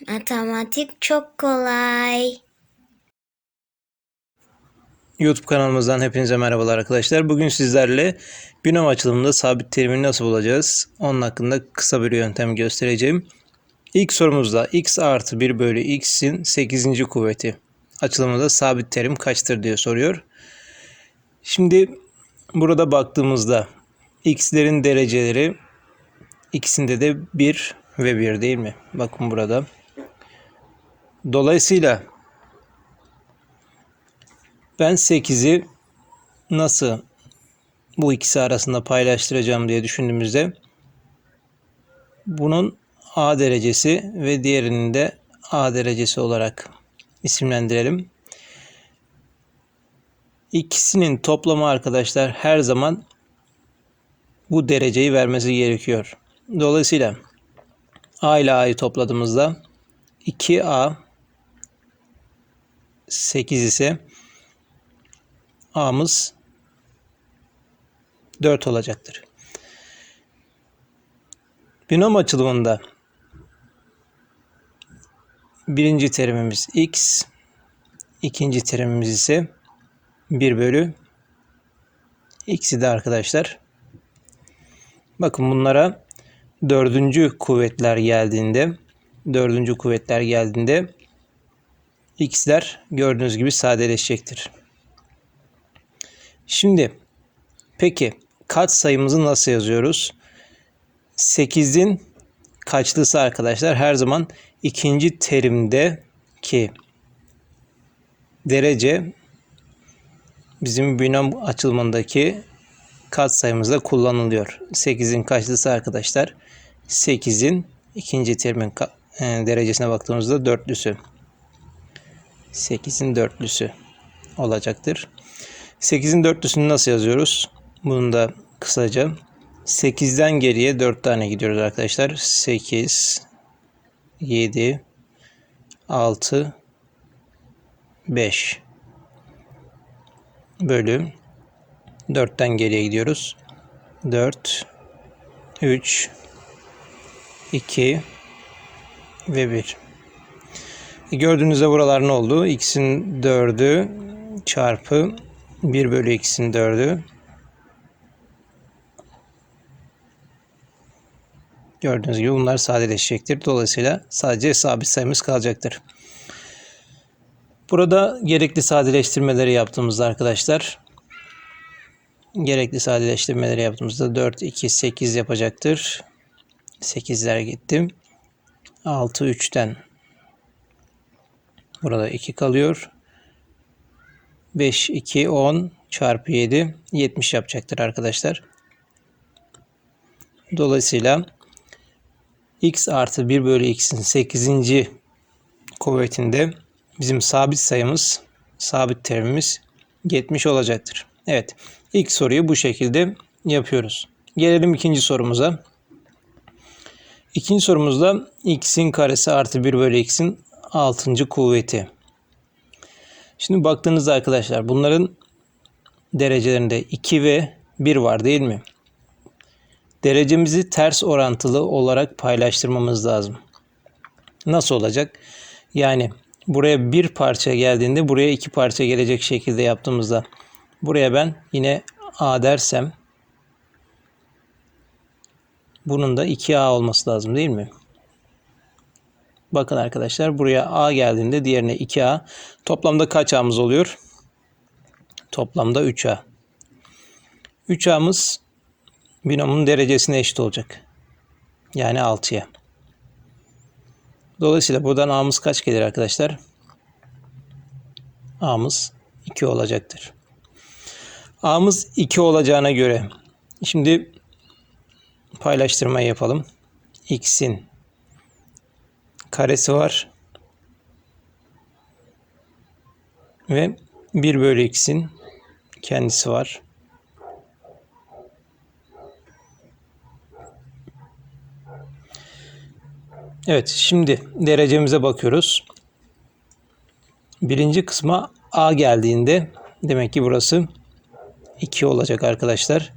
Matematik çok kolay. YouTube kanalımızdan hepinize merhabalar arkadaşlar. Bugün sizlerle binom açılımında sabit terimi nasıl bulacağız? Onun hakkında kısa bir yöntem göstereceğim. İlk sorumuzda x artı 1 bölü x'in 8. kuvveti. Açılımında sabit terim kaçtır diye soruyor. Şimdi burada baktığımızda x'lerin dereceleri ikisinde de 1 ve 1 değil mi? Bakın burada. Dolayısıyla ben 8'i nasıl bu ikisi arasında paylaştıracağım diye düşündüğümüzde bunun A derecesi ve diğerinin de A derecesi olarak isimlendirelim. İkisinin toplamı arkadaşlar her zaman bu dereceyi vermesi gerekiyor. Dolayısıyla A ile A'yı topladığımızda 2A 8 ise A'mız 4 olacaktır. Binom açılımında birinci terimimiz x, ikinci terimimiz ise 1 bölü x'i de arkadaşlar. Bakın bunlara dördüncü kuvvetler geldiğinde dördüncü kuvvetler geldiğinde x'ler gördüğünüz gibi sadeleşecektir. Şimdi peki kat sayımızı nasıl yazıyoruz? 8'in kaçlısı arkadaşlar her zaman ikinci terimde ki derece bizim binom açılımındaki kat sayımızda kullanılıyor. 8'in kaçlısı arkadaşlar? 8'in ikinci terimin e, derecesine baktığımızda dörtlüsü. 8'in dörtlüsü olacaktır. 8'in dörtlüsünü nasıl yazıyoruz? Bunu da kısaca 8'den geriye 4 tane gidiyoruz arkadaşlar. 8 7 6 5 bölü 4'ten geriye gidiyoruz. 4 3 2 ve 1. Gördüğünüzde buralar ne oldu? X'in 4'ü çarpı 1 bölü x'in 4'ü. Gördüğünüz gibi bunlar sadeleşecektir. Dolayısıyla sadece sabit sayımız kalacaktır. Burada gerekli sadeleştirmeleri yaptığımızda arkadaşlar gerekli sadeleştirmeleri yaptığımızda 4, 2, 8 yapacaktır. 8'ler gitti. 6, 3'ten burada 2 kalıyor. 5, 2, 10 çarpı 7 70 yapacaktır arkadaşlar. Dolayısıyla x artı 1 bölü x'in 8. kuvvetinde bizim sabit sayımız, sabit terimimiz 70 olacaktır. Evet, ilk soruyu bu şekilde yapıyoruz. Gelelim ikinci sorumuza. İkinci sorumuzda x'in karesi artı 1 bölü x'in 6. kuvveti. Şimdi baktığınızda arkadaşlar bunların derecelerinde 2 ve 1 var değil mi? Derecemizi ters orantılı olarak paylaştırmamız lazım. Nasıl olacak? Yani buraya bir parça geldiğinde buraya iki parça gelecek şekilde yaptığımızda buraya ben yine A dersem bunun da 2A olması lazım değil mi? Bakın arkadaşlar buraya A geldiğinde diğerine 2A. Toplamda kaç A'mız oluyor? Toplamda 3A. 3A'mız binomun derecesine eşit olacak. Yani 6'ya. Dolayısıyla buradan A'mız kaç gelir arkadaşlar? A'mız 2 olacaktır. A'mız 2 olacağına göre şimdi paylaştırmayı yapalım. X'in karesi var. Ve 1 bölü x'in kendisi var. Evet şimdi derecemize bakıyoruz. Birinci kısma A geldiğinde demek ki burası 2 olacak arkadaşlar.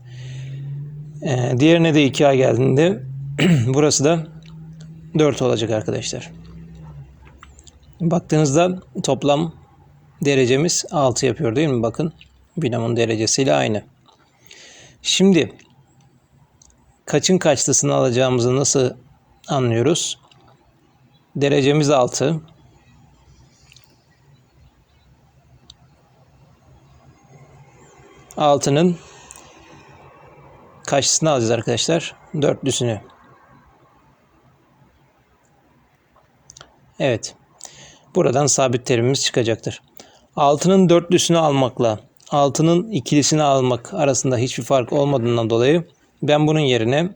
Ee, diğerine de 2A geldiğinde burası da 4 olacak arkadaşlar. Baktığınızda toplam derecemiz 6 yapıyor değil mi? Bakın binomun derecesiyle aynı. Şimdi kaçın kaçlısını alacağımızı nasıl anlıyoruz? Derecemiz 6. Altının kaçlısını alacağız arkadaşlar? Dörtlüsünü. Evet. Buradan sabit terimimiz çıkacaktır. Altının dörtlüsünü almakla altının ikilisini almak arasında hiçbir fark olmadığından dolayı ben bunun yerine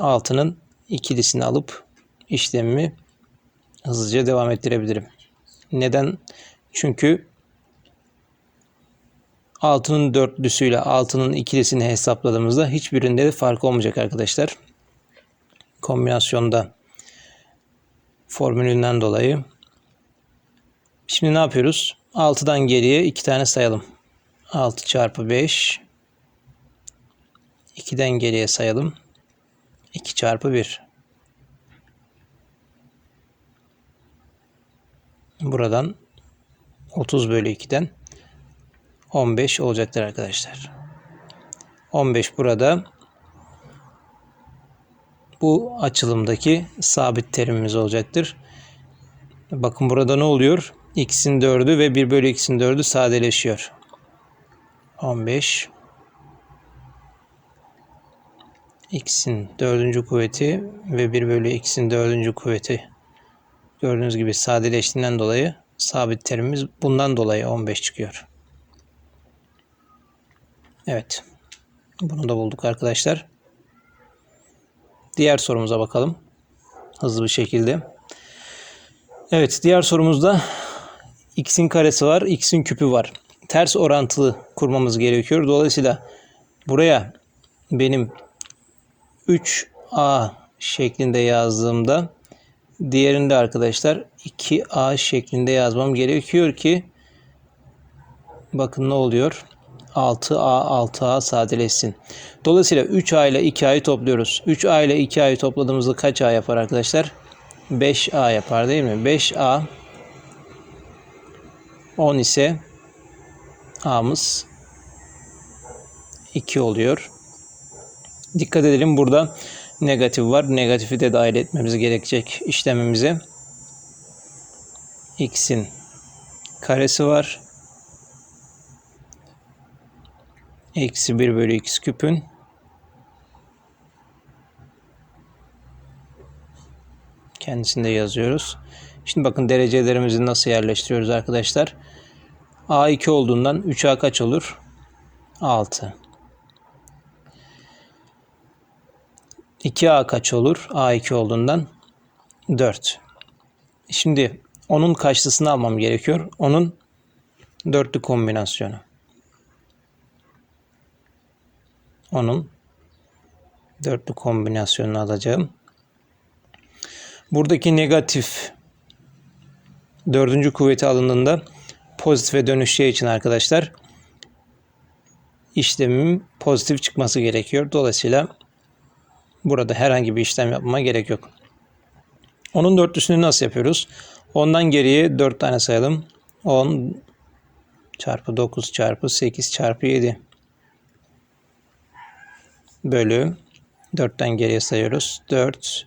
altının ikilisini alıp işlemimi hızlıca devam ettirebilirim. Neden? Çünkü altının dörtlüsüyle altının ikilisini hesapladığımızda hiçbirinde de fark olmayacak arkadaşlar. Kombinasyonda formülünden dolayı. Şimdi ne yapıyoruz? 6'dan geriye 2 tane sayalım. 6 çarpı 5 2'den geriye sayalım. 2 çarpı 1 Buradan 30 bölü 2'den 15 olacaktır arkadaşlar. 15 burada bu açılımdaki sabit terimimiz olacaktır. Bakın burada ne oluyor? X'in 4'ü ve 1 bölü x'in 4'ü sadeleşiyor. 15 x'in 4. kuvveti ve 1 bölü x'in 4. kuvveti gördüğünüz gibi sadeleştiğinden dolayı sabit terimimiz bundan dolayı 15 çıkıyor. Evet. Bunu da bulduk arkadaşlar. Diğer sorumuza bakalım. Hızlı bir şekilde. Evet diğer sorumuzda x'in karesi var, x'in küpü var. Ters orantılı kurmamız gerekiyor. Dolayısıyla buraya benim 3a şeklinde yazdığımda diğerinde arkadaşlar 2a şeklinde yazmam gerekiyor ki bakın ne oluyor? 6A 6A sadeleşsin. Dolayısıyla 3A ile 2A'yı topluyoruz. 3A ile 2A'yı topladığımızda kaç A yapar arkadaşlar? 5A yapar değil mi? 5A 10 ise A'mız 2 oluyor. Dikkat edelim burada negatif var. Negatifi de dahil etmemiz gerekecek işlemimize. X'in karesi var. Eksi 1 bölü x küpün kendisinde yazıyoruz. Şimdi bakın derecelerimizi nasıl yerleştiriyoruz arkadaşlar. A2 olduğundan 3A kaç olur? 6. 2A kaç olur? A2 olduğundan 4. Şimdi onun kaçlısını almam gerekiyor. Onun dörtlü kombinasyonu. Onun dörtlü kombinasyonunu alacağım. Buradaki negatif dördüncü kuvveti alındığında pozitife dönüşeceği için arkadaşlar işlemim pozitif çıkması gerekiyor. Dolayısıyla burada herhangi bir işlem yapmama gerek yok. Onun dörtlüsünü nasıl yapıyoruz? Ondan geriye 4 tane sayalım. 10 çarpı 9 çarpı 8 çarpı 7 bölü 4'ten geriye sayıyoruz. 4,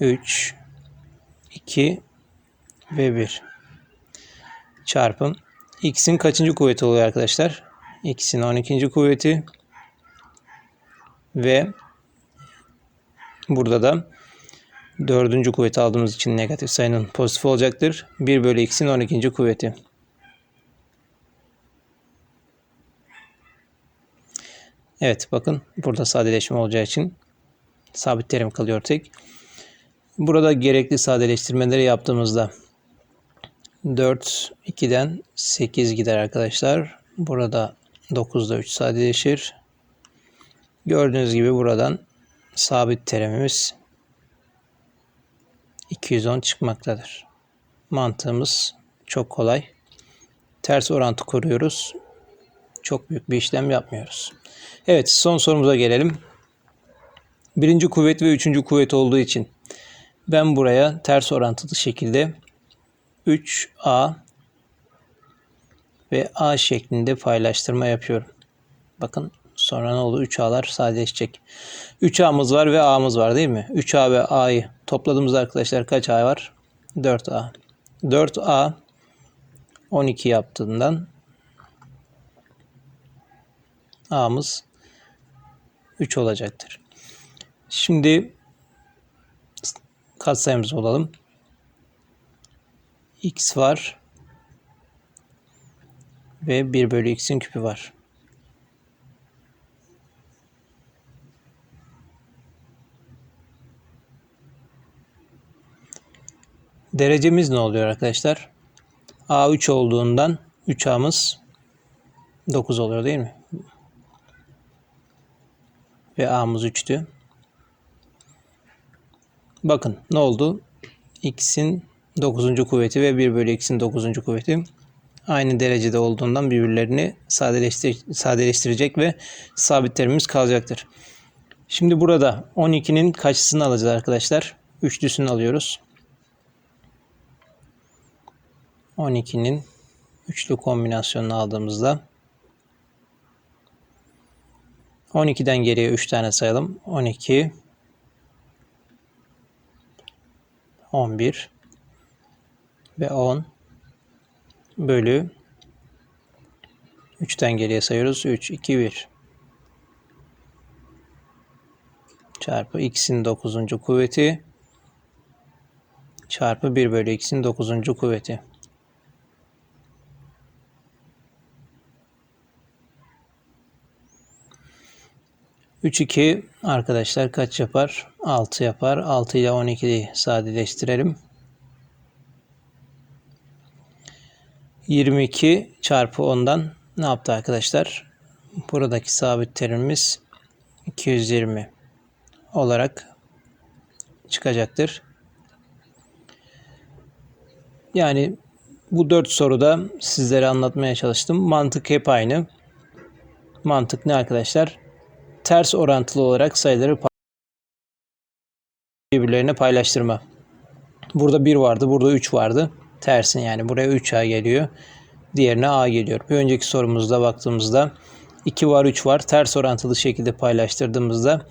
3, 2 ve 1 çarpım x'in kaçıncı kuvveti oluyor arkadaşlar? x'in 12. kuvveti ve burada da dördüncü kuvveti aldığımız için negatif sayının pozitif olacaktır. 1 bölü x'in 12. kuvveti. Evet bakın burada sadeleşme olacağı için sabit terim kalıyor tek. Burada gerekli sadeleştirmeleri yaptığımızda 4 2'den 8 gider arkadaşlar. Burada 9'da 3 sadeleşir. Gördüğünüz gibi buradan sabit terimimiz 210 çıkmaktadır. Mantığımız çok kolay. Ters orantı kuruyoruz. Çok büyük bir işlem yapmıyoruz. Evet son sorumuza gelelim. Birinci kuvvet ve üçüncü kuvvet olduğu için ben buraya ters orantılı şekilde 3A ve A şeklinde paylaştırma yapıyorum. Bakın sonra ne oldu? 3A'lar sadeleşecek. 3A'mız var ve A'mız var değil mi? 3A ve A'yı topladığımızda arkadaşlar kaç A var? 4A. 4A 12 yaptığından A'mız 3 olacaktır. Şimdi katsayımızı bulalım. X var ve 1 bölü x'in küpü var. Derecemiz ne oluyor arkadaşlar? A3 olduğundan 3A'mız 9 oluyor değil mi? Ve A'mız 3'tü. Bakın ne oldu? X'in 9. kuvveti ve 1 bölü x'in 9. kuvveti aynı derecede olduğundan birbirlerini sadeleştir sadeleştirecek ve sabitlerimiz kalacaktır. Şimdi burada 12'nin kaçısını alacağız arkadaşlar? Üçlüsünü alıyoruz. 12'nin üçlü kombinasyonunu aldığımızda 12'den geriye 3 tane sayalım. 12 11 ve 10 bölü 3'ten geriye sayıyoruz. 3, 2, 1 çarpı x'in 9. kuvveti çarpı 1 bölü x'in 9. kuvveti. Üç iki arkadaşlar kaç yapar? 6 yapar. 6 ile 12'yi sadeleştirelim. 22 çarpı 10'dan ne yaptı arkadaşlar? Buradaki sabit terimimiz 220 olarak çıkacaktır. Yani bu dört soruda sizlere anlatmaya çalıştım. Mantık hep aynı. Mantık ne arkadaşlar? Ters orantılı olarak sayıları birbirlerine paylaştırma. Burada 1 vardı, burada 3 vardı. Tersin yani buraya 3A geliyor. Diğerine A geliyor. Bir önceki sorumuzda baktığımızda 2 var 3 var. Ters orantılı şekilde paylaştırdığımızda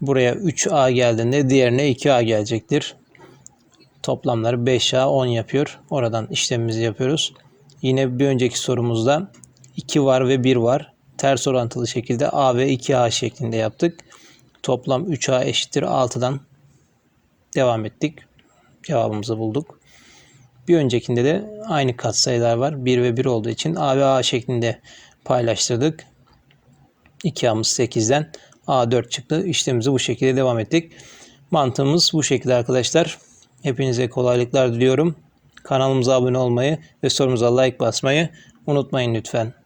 buraya 3A geldiğinde diğerine 2A gelecektir. Toplamları 5A 10 yapıyor. Oradan işlemimizi yapıyoruz. Yine bir önceki sorumuzda 2 var ve 1 var. Ters orantılı şekilde A ve 2A şeklinde yaptık. Toplam 3A eşittir 6'dan devam ettik. Cevabımızı bulduk. Bir öncekinde de aynı katsayılar var. 1 ve 1 olduğu için A ve A şeklinde paylaştırdık. 2A'mız 8'den A4 çıktı. İşlemimizi bu şekilde devam ettik. Mantığımız bu şekilde arkadaşlar. Hepinize kolaylıklar diliyorum. Kanalımıza abone olmayı ve sorumuza like basmayı unutmayın lütfen.